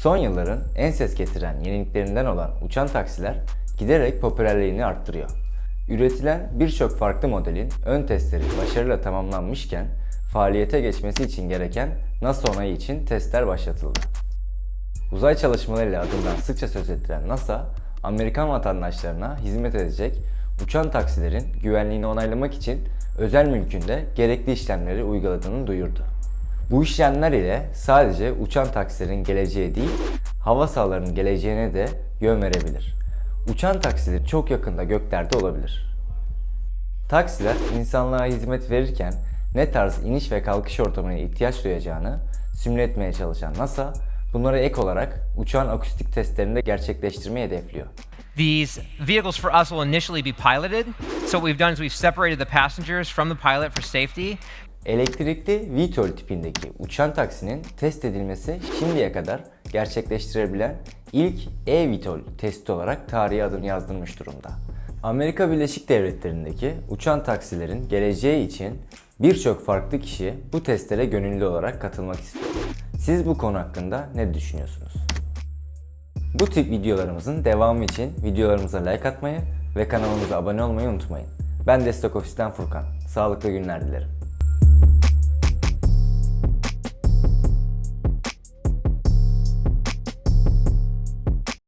Son yılların en ses getiren yeniliklerinden olan uçan taksiler giderek popülerliğini arttırıyor. Üretilen birçok farklı modelin ön testleri başarıyla tamamlanmışken faaliyete geçmesi için gereken NASA onayı için testler başlatıldı. Uzay çalışmalarıyla adından sıkça söz ettiren NASA, Amerikan vatandaşlarına hizmet edecek uçan taksilerin güvenliğini onaylamak için özel mülkünde gerekli işlemleri uyguladığını duyurdu. Bu işlemler ile sadece uçan taksilerin geleceği değil, hava sahalarının geleceğine de yön verebilir. Uçan taksiler çok yakında göklerde olabilir. Taksiler insanlığa hizmet verirken ne tarz iniş ve kalkış ortamına ihtiyaç duyacağını simüle etmeye çalışan NASA, bunlara ek olarak uçağın akustik testlerini de gerçekleştirmeyi hedefliyor. These vehicles for us will initially be piloted. So what we've done is we've separated the passengers from the pilot for safety. Elektrikli VTOL tipindeki uçan taksinin test edilmesi şimdiye kadar gerçekleştirebilen ilk eVTOL testi olarak tarihe adını yazdırmış durumda. Amerika Birleşik Devletleri'ndeki uçan taksilerin geleceği için birçok farklı kişi bu testlere gönüllü olarak katılmak istiyor. Siz bu konu hakkında ne düşünüyorsunuz? Bu tip videolarımızın devamı için videolarımıza like atmayı ve kanalımıza abone olmayı unutmayın. Ben Destek Ofis'ten Furkan. Sağlıklı günler dilerim.